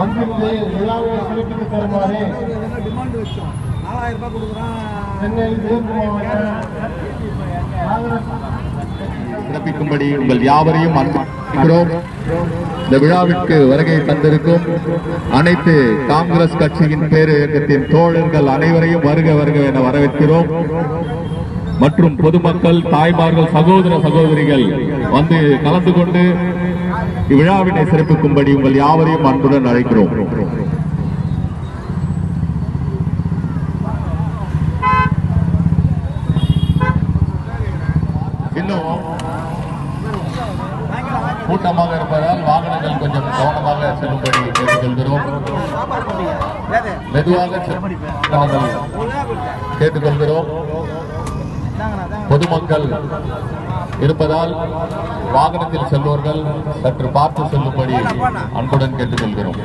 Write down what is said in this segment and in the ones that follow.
வந்திருந்து விழாவை சிறப்பித்து தருமாறு சென்னை மேற்கு மாவட்ட உங்கள் யாவரையும் இந்த விழாவிற்கு வருகை தந்திருக்கும் அனைத்து காங்கிரஸ் கட்சியின் பேரு இயக்கத்தின் தோழர்கள் அனைவரையும் வருக வருக என வரவேற்கிறோம். மற்றும் பொதுமக்கள் தாய்மார்கள் சகோதர சகோதரிகள் வந்து கலந்து கொண்டு இவ்விழாவினை சிறப்பிக்கும்படி உங்கள் யாவரையும் அன்புடன் அழைக்கிறோம். இன்னும் கூட்டமாக இருப்பதால் வாகனங்கள் கொஞ்சம் கவனமாக செல்லும்படி கேட்டுக்கொள்கிறோம். மெதுவாக கேட்டுக்கொள்கிறோம். பொதுமக்கள் இருப்பதால் வாகனத்தில் செல்வோர்கள் சற்று பார்த்து செல்லும்படி அன்புடன் கேட்டுக்கொள்கிறோம்.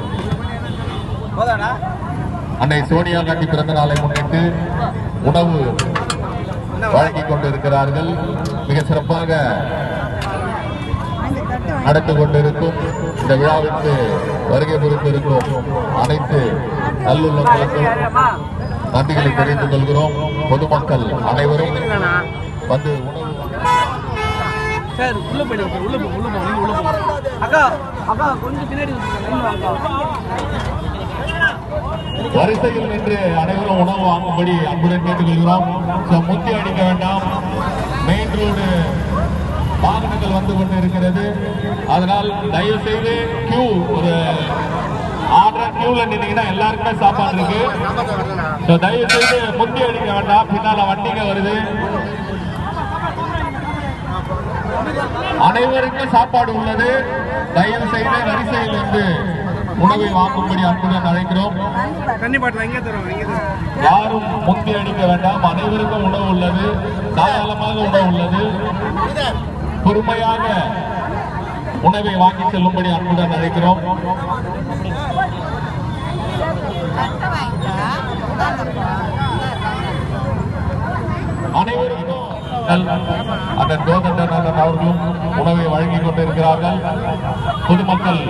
அன்னை சோனியா காந்தி பிறந்த நாளை முன்னிட்டு உணவு வழங்கிக் கொண்டிருக்கிறார்கள். மிக சிறப்பாக நடந்து கொண்டிருக்கும் இந்த விழாவிற்கு வருகை புரிந்திருக்கும் அனைத்து நல்லுள்ளங்களுக்கும் நன்றிகளை தெரிவித்துக் கொள்கிறோம். பொதுமக்கள் அனைவரும் வந்து உணவு சார் உள்ள போயிடுங்க சார் உள்ள போங்க உள்ள போங்க நீங்க உள்ள போங்க அக்கா அக்கா கொஞ்சம் பின்னாடி வந்துருங்க லைன் வாங்க வரிசையில் நின்று அனைவரும் உணவு வாங்கும்படி அன்புடன் கேட்டுக்கொள்கிறோம் முத்தி அடிக்க வேண்டாம். மெயின் ரோடு வாகனங்கள் வந்து கொண்டு இருக்கிறது. அதனால் தயவு செய்து கியூ ஒரு ஆர்டர் கியூல நின்னீங்கன்னா எல்லாருக்குமே சாப்பாடு இருக்கு. ஸோ தயவு செய்து முந்தி அடிக்க வேண்டாம். பின்னால வண்டிங்க வருது. அனைவருக்கும் சாப்பாடு உள்ளது. தயவு செய்து வரிசையில் வந்து உணவை வாங்கும்படி அன்புடன் அழைக்கிறோம். யாரும் முந்தி அடிக்க வேண்டாம். அனைவருக்கும் உணவு உள்ளது. தாராளமாக உணவு உள்ளது. பொறுமையாக உணவை வாங்கி செல்லும்படி அன்புடன் அழைக்கிறோம். அந்த அண்ணன் அவர்களும் உணவை வழங்கிக் கொண்டிருக்கிறார்கள். பொதுமக்கள்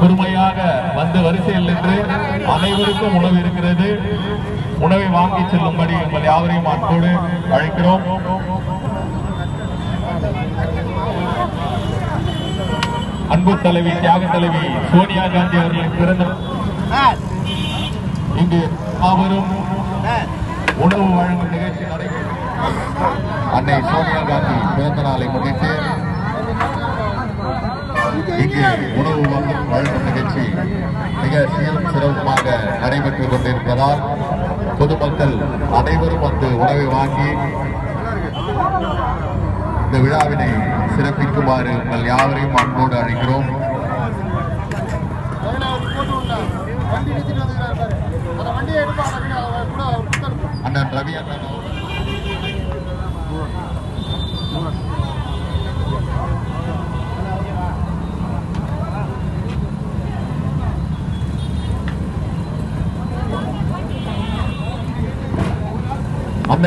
பொறுமையாக வந்து வரிசையில் நின்று அனைவருக்கும் உணவு இருக்கிறது. உணவை வாங்கி செல்லும்படி உங்கள் யாவரையும் அன்போடு அழைக்கிறோம். அன்பு தலைவி தியாக தலைவி சோனியா காந்தி அவர்களின் பிறந்த இங்கு அவரும் உணவு வழங்கும் நிகழ்ச்சி நடைபெறும் அன்னை சோனியா காந்தி பிறந்த நாளை முன்னிட்டு இங்கு உணவு வழங்கும் வழங்கும் நிகழ்ச்சி மிக சீரும் சிறப்புமாக நடைபெற்றுக் கொண்டிருப்பதால் பொதுமக்கள் அனைவரும் வந்து உணவை வாங்கி இந்த விழாவினை சிறப்பிக்குமாறு உங்கள் யாவரையும் அன்போடு அழைக்கிறோம்.